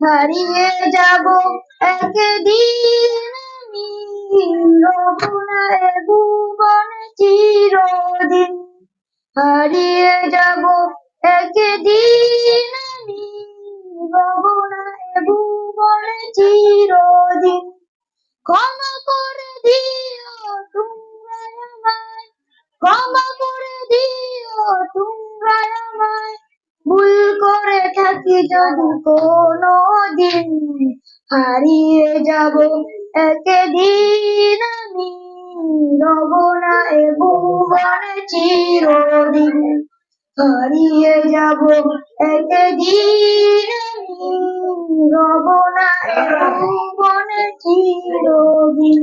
হারিয়ে যাব একদিন চিরদিন হারিয়ে যাব একদিন চিরদিন থাকি যদি কোনো দিন হারিয়ে যাব। একদিন আমি রব না, এ ভুবনে চিরদিন হারিয়ে যাব। একদিন রব না, এ ভুবনে চিরদিন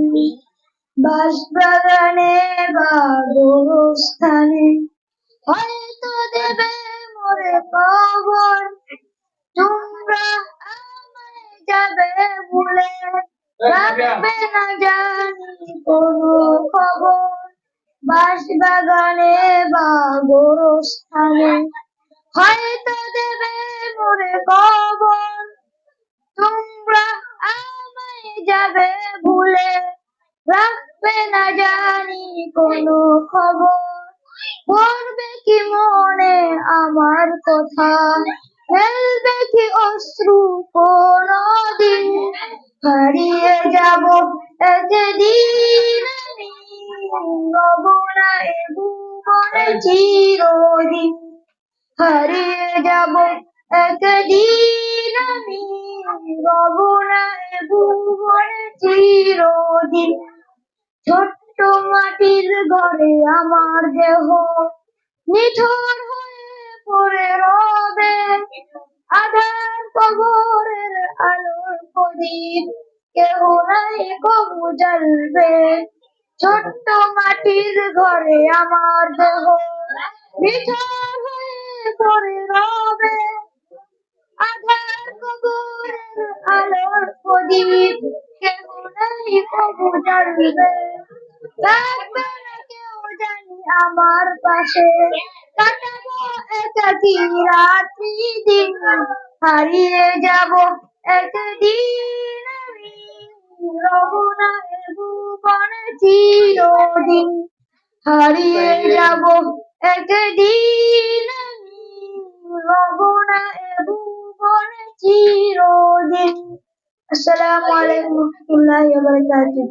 বাসবাগানে বা গোরস্থানে। হয়তো দেবে মোরে কবর যাবে ভুলে রাখবে না জানি কোনো খবর। বাসবাগানে বা গোরস্থানে হয়তো দেবে মোরে কবর। তোমরা আমায় যাবে ভুলে রাখবে না জানি কোনো খবর। পড়বে কি মনে আমার কথা? অশ্রু কোনো দিন হারিয়ে যাব। একদিন আমি রব না এ ভুবনে চিরদিন হারিয়ে যাব। একদিন আমি রব না চিরদিন ছোট্ট মাটির ঘরে আমার দেহ নিথর ছোট্ট মাটির ঘরে আমার দেহ হয়ে আলোর প্রদীপ। কেহ নাই কবু জ্বলবে কেউ জানি আমার পাশে। কাটাবো একাকি রাত্রি দিন হারিয়ে যাব একদিন আমি ভুবনে চিরদিন হারিয়ে যাব, একদিন আমি এ ভুবনে চিরদিন। আসসালামু আলাইকুম ওয়া বারাকাতুহু।